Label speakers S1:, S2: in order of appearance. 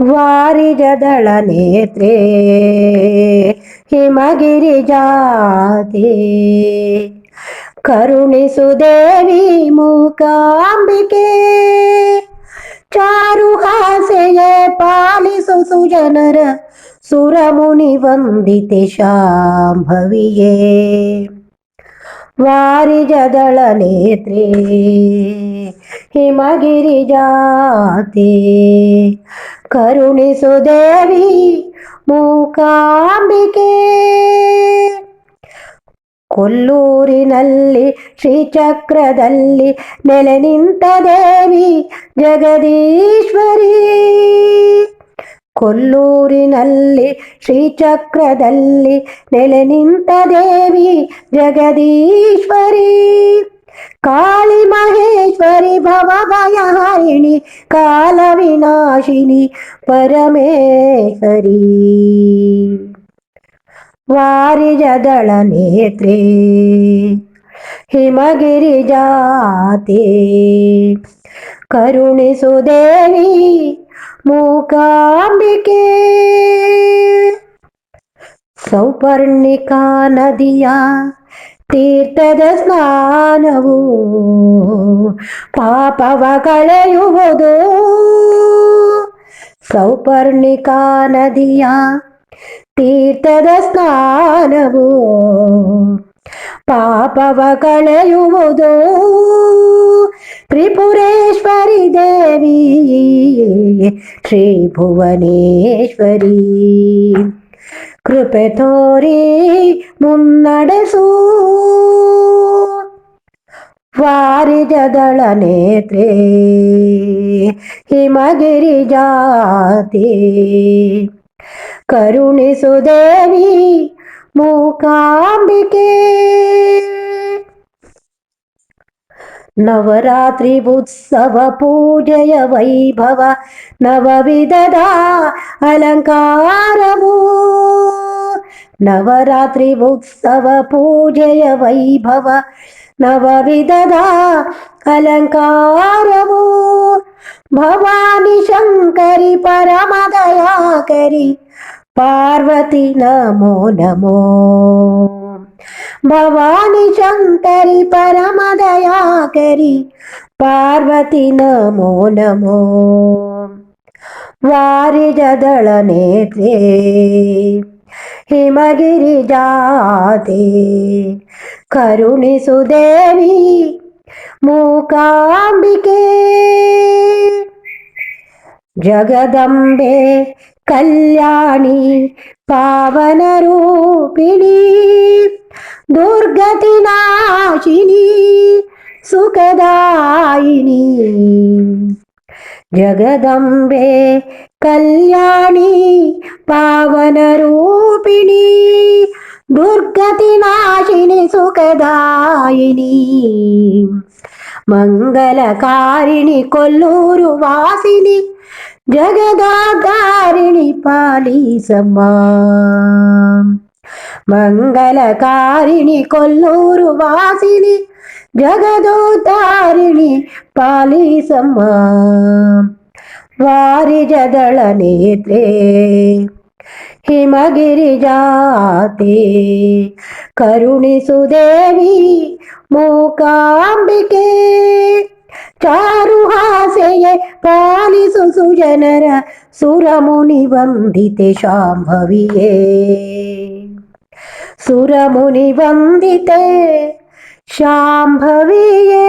S1: वारिजदळनेत्रे हिमगिरिजाते। करुणीसुदेवी मूकाम्बिके चारुहासये पालिसु सुजनर सुरमुनिवन्दिते शाम्भविये। वारिजदळनेत्रे हिमगिरिजाते। ಕರುಣಿಸು ದೇವಿ ಮೂಕಾಂಬಿಕೆ. ಕೊಲ್ಲೂರಿನಲ್ಲಿ ಶ್ರೀಚಕ್ರದಲ್ಲಿ ನೆಲೆ ನಿಂತ ದೇವಿ ಜಗದೀಶ್ವರಿ. ಕೊಲ್ಲೂರಿನಲ್ಲಿ ಶ್ರೀಚಕ್ರದಲ್ಲಿ ನೆಲೆ ನಿಂತ ದೇವಿ ಜಗದೀಶ್ವರಿ. ಕಾಳಿ ಮಹೇಶ್ವರಿ ಭವ ಭಯಹರಿಣಿ ಕಾಲ ವಿನಾಶಿನಿ ಪರಮೇಶ್ವರಿ ವಾರಿಜದಳ ನೇತ್ರೇ ಹಿಮಗಿರಿಜಾತೆ ಕರುಣಿಸು ದೇವಿ ಮೂಕಾಂಬಿಕೆ ಸೌಪರ್ಣಿಕಾ ನದಿಯ ತೀರ್ಥದ ಸ್ನಾನವು ಪಾಪವ ಕಳೆಯುವುದು ಸೌಪರ್ಣಿಕಾ ನದಿಯ ತೀರ್ಥದ ಸ್ನಾನವು ಪಾಪವ ಕಳೆಯುವುದು ತ್ರಿಪುರೇಶ್ವರಿ ದೇವಿ ಶ್ರೀ ಭುವನೇಶ್ವರಿ ಕೃಪೆ ತೋರಿ ಮುನ್ನಡೆಸು. ವಾರಿಜದಳ ನೇತ್ರೇ ಹಿಮಗಿರಿಜಾತೆ ಕರುಣಿಸು ದೇವಿ ಮೂಕಾಂಬಿಕೆ ನವರಾತ್ರಿ ಉತ್ಸವ ಪೂಜೆಯ ವೈಭವ ನವವಿಧದ ಅಲಂಕಾರವು ನವರಾತ್ರಿ ಉತ್ಸವ ಪೂಜೆಯ ವೈಭವ നവവിധ അലങ്കാരവൂ ഭവാനി ശങ്കരി പരമദയാകരി. പാർവതി നമോ നമോ. ഭവാനി ശങ്കരി പരമദയാകരി. പാർവതി നമോ നമോ. വാരിജദള നേത്രേ ഹിമഗിരിജാതേ കരുണിസുദേവി മൂകാംബികേ. ജഗദംബേ കല്യാണി പാവനരൂപിണി ദുർഗതിനാശിനി സുഖദായിനി. ജഗദംബേ കല്യാണി പാവനരൂപിണി ദുർഗതിനാശിനി സുഖദായിനി. മംഗളകാരിണി കൊല്ലൂരു വാസിനി ജഗദാകാരിണി പാലീസമ്മ. മംഗളകാരിണി കൊല്ലൂരു വാസിനി ജഗദോദാരിണി പാലീസമ്മ. ಮಂಗಲಕಾರಿಣಿ ಕೊಲ್ಲೂರು ವಾಸಿನಿ ಜಗದೋದ್ಧಾರಿಣಿ ಪಾಲಿಸಮ್ಮ ವಾರಿಜದಳ ನೇತ್ರೇ ಹಿಮಗಿರಿಜಾತೆ ಕರುಣಿಸು ದೇವಿ ಮೂಕಾಂಬಿಕೆ ಚಾರು ಹಾಸೆಯೇ ಪಾಲಿಸು ಸುಜನರ ಸುರಮುನಿ ವಂದಿತೆ ಶಾಂಭವಿಯೇ ಸುರಮುನಿ ವಂದಿತೆ ಶಾಂಭವಿಯೇ